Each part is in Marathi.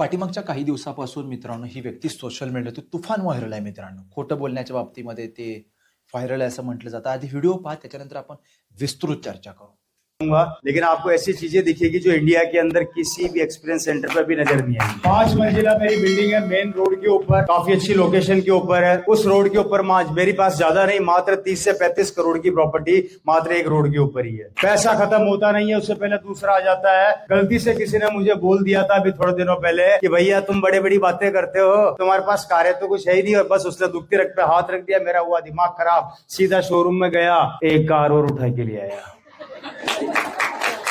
पाठीमागच्या काही दिवसापासून मित्रांनो ही व्यक्ती सोशल मीडियातून तुफान व्हायरल आहे मित्रांनो. खोटं बोलण्याच्या बाबतीमध्ये ते व्हायरल आहे असं म्हटलं जातं. आधी व्हिडिओ पहा त्याच्यानंतर आपण विस्तृत चर्चा करू. दूँगा, लेकिन आपको ऐसी चीज़ें दिखेगी जो इंडिया के अंदर किसी भी एक्सपीरियंस सेंटर पर भी नज़र नहीं आएगी। पाँच मंजिला मेरी बिल्डिंग है मेन रोड के ऊपर, काफ़ी अच्छी लोकेशन के ऊपर है। उस रोड के ऊपर मेरे पास ज़्यादा नहीं, मात्र तीस से पैंतीस करोड़ की प्रॉपर्टी मात्र एक रोड के ऊपर ही है। पैसा खत्म होता नहीं है, उससे पहले दूसरा आ जाता है। गलती से किसी ने मुझे बोल दिया था अभी थोड़े दिनों पहले कि भैया, तुम बड़े बड़ी बातें करते हो, तुम्हारे पास कार है तो कुछ है ही नहीं और बस उसने दुखती रख पे हाथ रख दिया, मेरा हुआ दिमाग खराब। सीधा शोरूम में गया, एक कार और उठा के लिए आया।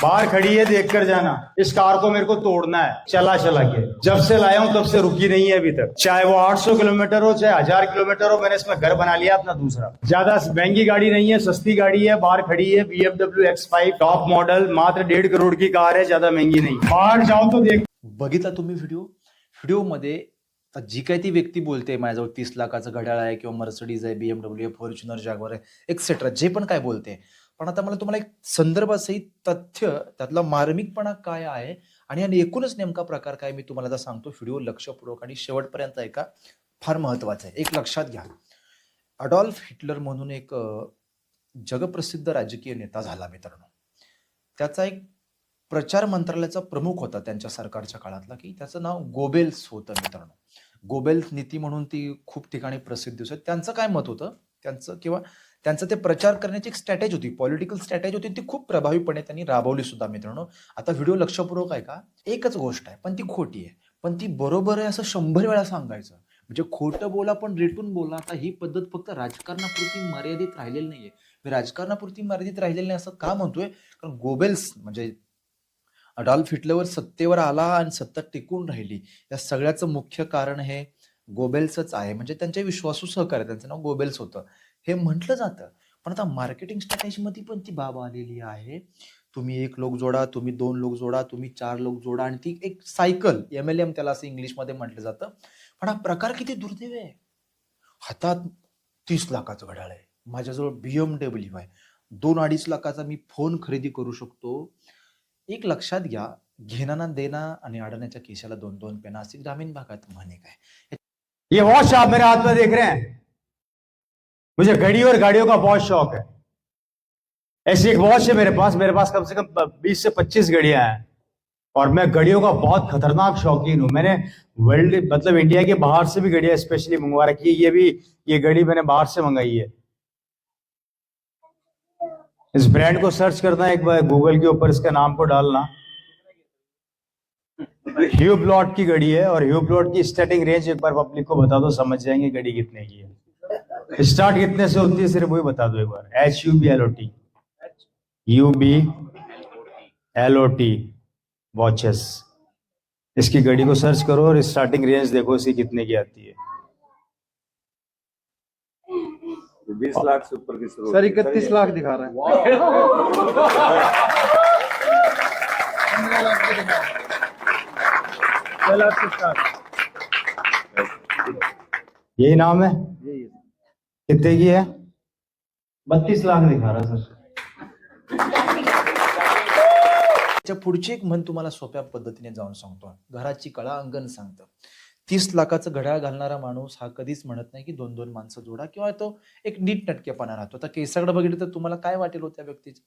बाहर खड़ी है देख कर जाना। इस कार को मेरे को तोड़ना है। चला चला के। जब से लाया हूँ, तब से रुकी नहीं है अभी तक। चाहे वो 800 किलोमीटर हो, चाहे हज़ार किलोमीटर हो, मैंने इसमें घर बना लिया, अपना दूसरा। ज़्यादा महँगी गाड़ी नहीं है, सस्ती गाड़ी है, बाहर खड़ी है BMW X five top model मात्र डेढ़ करोड़ की कार है, ज़्यादा महँगी नहीं। बाहर जाओ तो देख बघितला तुम्ही व्हिडिओ व्हिडिओमध्ये आता जी काय ती व्यक्ती बोलते माझ्याजवळ तीस लाखाचं घड्याळ आहे किंवा मर्सडीज आहे बीएमडब्ल्यू आहे फॉर्च्युनर जागवार आहे एक्सेट्रा जे पण काय बोलते. पण आता मला तुम्हाला एक संदर्भासहित तथ्य त्यातला मार्मिकपणा काय आहे? आणि आणि एकूणच नेमका प्रकार काय मी तुम्हाला आता सांगतो व्हिडिओ लक्षपूर्वक आणि शेवटपर्यंत ऐका. फार महत्वाचं आहे. एक लक्षात घ्या. अडॉल्फ हिटलर म्हणून एक जगप्रसिद्ध राजकीय नेता झाला मित्रांनो. त्याचा एक प्रचार मंत्रालयाचा प्रमुख होता त्यांच्या सरकारच्या काळातला की त्याचं नाव गोबेल्स होतं मित्रांनो. गोबेल्स नीती म्हणून ती खूप ठिकाणी प्रसिद्ध होती. त्यांचं काय मत होतं? त्यांचं किंवा त्यांचं ते प्रचार करण्याची एक स्ट्रॅटेजी होती पॉलिटिकल स्ट्रॅटेजी होती ती खूप प्रभावीपणे त्यांनी राबवली सुद्धा मित्रांनो. आता व्हिडिओ लक्षपूर्वक आहे का एकच गोष्ट आहे पण ती खोटी आहे. पण ती बरोबर आहे असं शंभर वेळा सांगायचं. म्हणजे खोटं बोला पण रेटून बोला. आता ही पद्धत फक्त राजकारणापुरती मर्यादित राहिलेली नाहीये. मी राजकारणापुरती मर्यादित राहिलेली नाही असं का म्हणतोय? कारण गोबेल्स म्हणजे अडॉल्फ हिटलरवर सत्तेवर आला आणि सत्ता टिकून राहिली. या सगळ्याचं मुख्य कारण हे गोबेल्सच आहे. म्हणजे त्यांचे विश्वासू सहकार्य त्यांचं नाव गोबेल्स होतं. हे म्हटलं जातं. पण आता मार्केटिंग स्ट्रॅटेजीमध्ये पण ती बाब आलेली आहे. तुम्ही एक लोक जोडा तुम्ही दोन लोक जोडा तुम्ही चार लोक जोडा आणि ती एक सायकल एम एल एम त्याला असं इंग्लिशमध्ये म्हटलं जातं. पण हा प्रकार किती दुर्दैव आहे? हातात तीस लाखाचं घड्याळ आहे. माझ्याजवळ बी एम डब्ल्यू आहे. दोन अडीच लाखाचा मी फोन खरेदी करू शकतो. एक लक्षात घ्या घेणाना देना आणि अडण्याच्या केशाला दोन दोन पेना ग्रामीण भागात म्हणे काय? ये वॉच आप मेरे हाथ में देख रहे हैं। मुझे घड़ी और गाड़ियों का बहुत शौक है। ऐसी एक वॉच है मेरे पास मेरे पास कम से कम बीस से पच्चीस घड़ियाँ हैं। और मैं घड़ियों का बहुत खतरनाक शौकीन हूँ। मैंने वर्ल्ड मतलब इंडिया के बाहर से भी घड़ियाँ स्पेशली मंगवा रखी है। ये भी, ये घड़ी मैंने बाहर से मंगाई है। इस ब्रांड को सर्च करना एक बार गूगल के ऊपर इसका नाम को डालना। ह्यू प्लॉट की घड़ी है और ह्यू प्लॉट की स्टार्टिंग रेंज एक बार पब्लिक को बता दो, समझ जाएँगे घड़ी कितने की है। स्टार्ट कितने से होती है, सिर्फ़ वही बता दो एक बार। H U B L O T U B L O T watches इसकी घड़ी को सर्च करो और स्टार्टिंग रेंज देखो इसकी कितने की आती है। बीस लाख से ऊपर की शुरू सर है। इकतीस लाख दिखा रहा है. यही नाम है? है। कितने की है? बत्तीस लाख दिखा रहा है सर। त्याच्या पुढची एक म्हण तुम्हाला सोप्या पद्धतीने जाऊन सांगतो घराची कळा अंगण सांगतं. तीस लाखाचं घड्याळ घालणारा माणूस हा कधीच म्हणत नाही की दोन दोन माणसं जोडा किंवा तो एक नीट नटकेपणा राहतो. आता केसाकडे बघितलं तर तुम्हाला काय वाटेल हो त्या व्यक्तीचे?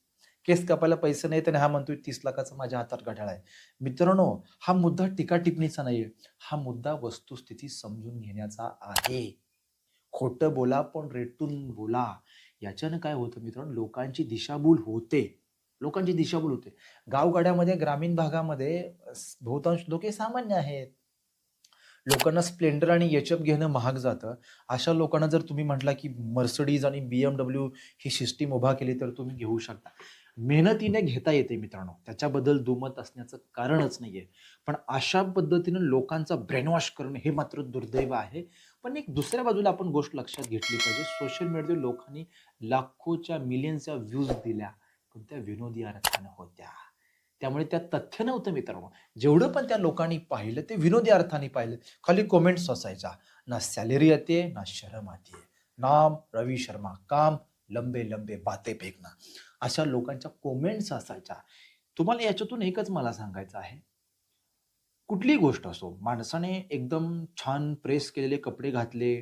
केस कापायला पैसे नाहीत आणि हा म्हणतोय तीस लाखाचं माझ्या हातात घड्याळ आहे. मित्रांनो हा मुद्दा टीका नाही नाहीये. हा मुद्दा वस्तुस्थिती समजून घेण्याचा आहे. खोटं बोला पण रेटून बोला. याच्यानं काय होतं मित्रांनो लोकांची दिशाभूल होते. लोकांची दिशाभूल होते. गावगाड्यामध्ये ग्रामीण भागामध्ये बहुतांश लोक सामान्य आहेत. लोकांना स्प्लेंडर आणि एचअप घेणं महाग जातं. अशा लोकांना जर तुम्ही म्हटला की मर्सडीज आणि बी एम डब्ल्यू ही सिस्टीम उभा केली तर तुम्ही घेऊ शकता. मेहनतीने घेता येते मित्रांनो. त्याच्याबद्दल दुमत असण्याचं कारणच नाही आहे पण अशा पद्धतीनं लोकांचा ब्रेनवॉश करणं हे मात्र दुर्दैव आहे. पण एक दुसऱ्या बाजूला आपण गोष्ट लक्षात घेतली पाहिजे. सोशल मीडियावर लोकांनी लाखोच्या मिलियनच्या व्ह्यूज दिल्या. पण त्या विनोदी अर्थानं होत्या? त्यामुळे त्या तथ्य नव्हतं मित्रांनो. जेवढं पण त्या लोकांनी पाहिलं ते विनोदी अर्थाने पाहिलं. खाली कॉमेंट्स असायचा ना सॅलरी येते ना शरम आते नाम रवी शर्मा. काम लंबे लंबे बाते फेकना अशा लोकांच्या कॉमेंट्स असायच्या. तुम्हाला याच्यातून एकच मला सांगायचं आहे. कुठलीही गोष्ट असो माणसाने एकदम छान प्रेस केलेले कपडे घातले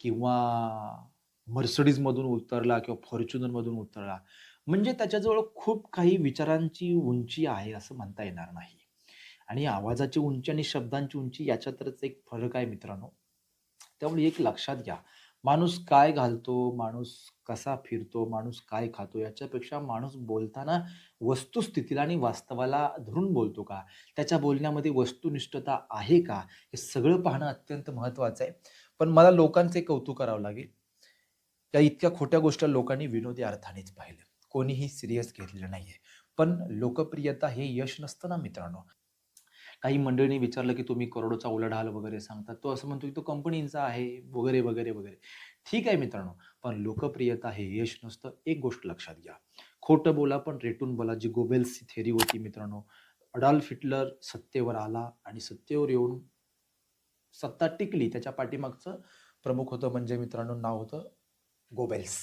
किंवा मर्सडीजमधून उतरला किंवा फॉर्च्युनरमधून उतरला म्हणजे त्याच्याजवळ खूप काही विचारांची उंची आहे असं म्हणता येणार नाही. आणि आवाजाची उंची आणि शब्दांची उंची याच्यातच एक फरक आहे मित्रांनो. त्यामुळे एक लक्षात घ्या. माणूस काय घालतो माणूस कसा फिरतो माणूस काय खातो याच्यापेक्षा माणूस बोलताना वस्तुस्थितीला आणि वास्तवाला धरून बोलतो का? त्याच्या बोलण्यामध्ये वस्तुनिष्ठता आहे का? हे सगळं पाहणं अत्यंत महत्त्वाचं आहे. पण मला लोकांचे कौतुक करावं लागेल. त्या इतक्या खोट्या गोष्टी लोकांनी विनोदी अर्थानेच पाहिलं. कोणीही सिरियस घेतलेलं आहे पण लोकप्रियता हे यश नसतं ना मित्रांनो. काही मंडळींनी विचारलं की तुम्ही करोडोचा उलाढाल वगैरे सांगतात तो असं म्हणतो की तो कंपनीचा आहे वगैरे वगैरे वगैरे. ठीक आहे मित्रांनो पण लोकप्रियता हे यश नसतं. एक गोष्ट लक्षात घ्या. खोटं बोला पण रेटून बोला. जी गोबेल्सची थेरी होती मित्रांनो अडॉल्फ हिटलर सत्तेवर आला आणि सत्तेवर येऊन सत्ता टिकली. त्याच्या पाठीमागचं प्रमुख होतं म्हणजे मित्रांनो नाव होतं गोबेल्स.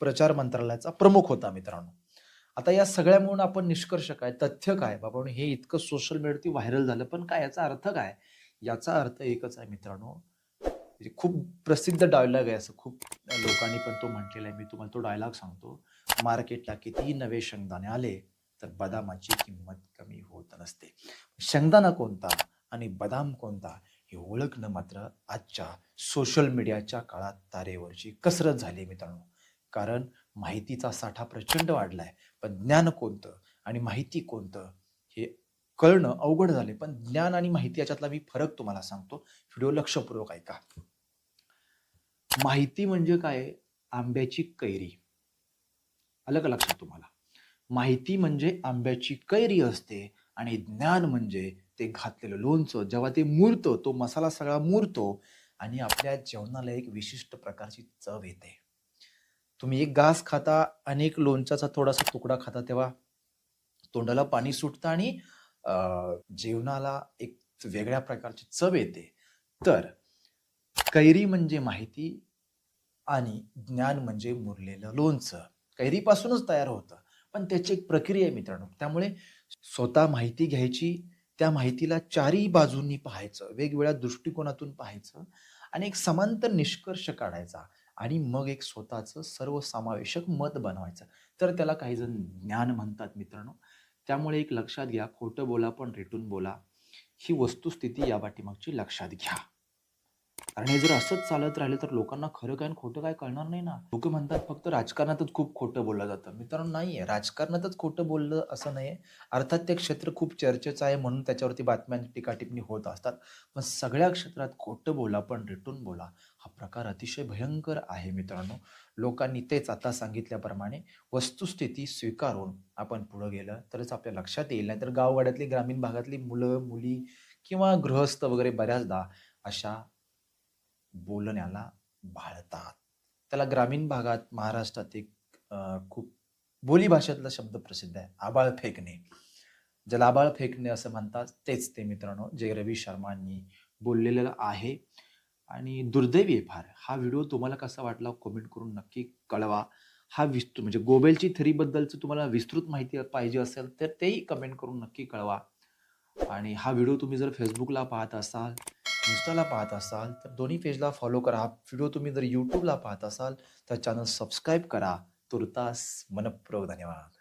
प्रचार मंत्रालयाचा प्रमुख होता मित्रांनो. आता या सगळ्यामुळे आपण निष्कर्ष काय तथ्य काय? बाबा हे इतकं सोशल मीडियावरती व्हायरल झालं पण काय याचा अर्थ काय? याचा अर्थ एकच आहे मित्रांनो. म्हणजे खूप प्रसिद्ध डायलॉग आहे असं खूप लोकांनी पण तो म्हटलेला आहे. मी तुम्हाला तो डायलॉग सांगतो. मार्केटला कितीही नवे शेंगदाणे आले तर बदामाची किंमत कमी होत नसते. शेंगदाणा कोणता आणि बदाम कोणता हे ओळखणं मात्र आजच्या सोशल मीडियाच्या काळात तारेवरची कसरत झाली मित्रांनो. कारण माहितीचा साठा प्रचंड वाढलाय. पण ज्ञान कोणतं आणि माहिती कोणतं हे कळणं अवघड झाले पण ज्ञान आणि माहिती याच्यातला मी फरक तुम्हाला सांगतो. व्हिडिओ लक्षपूर्वक ऐका. माहिती म्हणजे काय? आंब्याची कैरी. अलग लक्षात तुम्हाला? माहिती म्हणजे आंब्याची कैरी असते आणि ज्ञान म्हणजे ते घातलेलं लोणचं. जेव्हा ते मुरतं तो मसाला सगळा मुरतो आणि आपल्या जेवणाला एक विशिष्ट प्रकारची चव येते. तुम्ही एक घास खाता आणि एक लोणच्याचा थोडासा तुकडा खाता तेव्हा तोंडाला पाणी सुटतं आणि जेवणाला एक वेगळ्या प्रकारची चव येते. तर कैरी म्हणजे माहिती आणि ज्ञान म्हणजे मुरलेलं लोणचं. कैरीपासूनच तयार होतं पण त्याची एक प्रक्रिया आहे मित्रांनो. त्यामुळे स्वतः माहिती घ्यायची त्या माहितीला चारही बाजूंनी पाहायचं वेगवेगळ्या दृष्टिकोनातून पाहायचं आणि एक समांतर निष्कर्ष काढायचा. आणि मग एक स्वतःचं सर्वसमावेशक मत बनवायचं. तर त्याला काही जण ज्ञान म्हणतात मित्रांनो. त्यामुळे एक लक्षात घ्या खोटं बोला पण रेटून बोला. ही वस्तुस्थिती या पाठीमागची लक्षात घ्या. कारण हे जर असंच चालत राहिलं तर लोकांना खरं काय आणि खोटं काय कळणार नाही ना? लोक म्हणतात फक्त राजकारणातच खूप खोटं बोललं जातं. मित्रांनो नाही आहे. राजकारणातच खोटं बोललं असं नाही आहे. अर्थात ते क्षेत्र खूप चर्चेचं आहे म्हणून त्याच्यावरती बातम्या टीकाटिपणी होत असतात. पण सगळ्या क्षेत्रात खोटं बोला पण रिटून बोला हा प्रकार अतिशय भयंकर आहे मित्रांनो. लोकांनी तेच आता सांगितल्याप्रमाणे वस्तुस्थिती स्वीकारून आपण पुढं गेलं तरच आपल्या लक्षात येईल. नाही तर गाववाड्यातली ग्रामीण भागातली मुलं मुली किंवा गृहस्थ वगैरे बऱ्याचदा अशा बोलण्याला भाळतात त्याला ग्रामीण भागात महाराष्ट्रात एक खूप बोलीभाषेतला शब्द प्रसिद्ध आहे आबाळ फेकणे. ज्याला आबाळ फेकणे असं म्हणतात तेच ते मित्रांनो जे रवी शर्मांनी बोललेलं आहे. आणि दुर्दैवी आहे फार. हा व्हिडिओ तुम्हाला कसा वाटला कमेंट करून नक्की कळवा. हा विस्तृत म्हणजे गोबेलची थेरीबद्दलचं तुम्हाला विस्तृत माहिती पाहिजे असेल तर तेही कमेंट करून नक्की कळवा. आणि हा व्हिडिओ तुम्ही जर फेसबुकला पाहत असाल इन्स्टाला पाहत असाल तर दोन्ही पेजला फॉलो करा. हा व्हिडिओ तुम्ही जर यूट्यूबला पाहत असाल तर चॅनल सबस्क्राईब करा. तुर्तास मनपूर्वक धन्यवाद.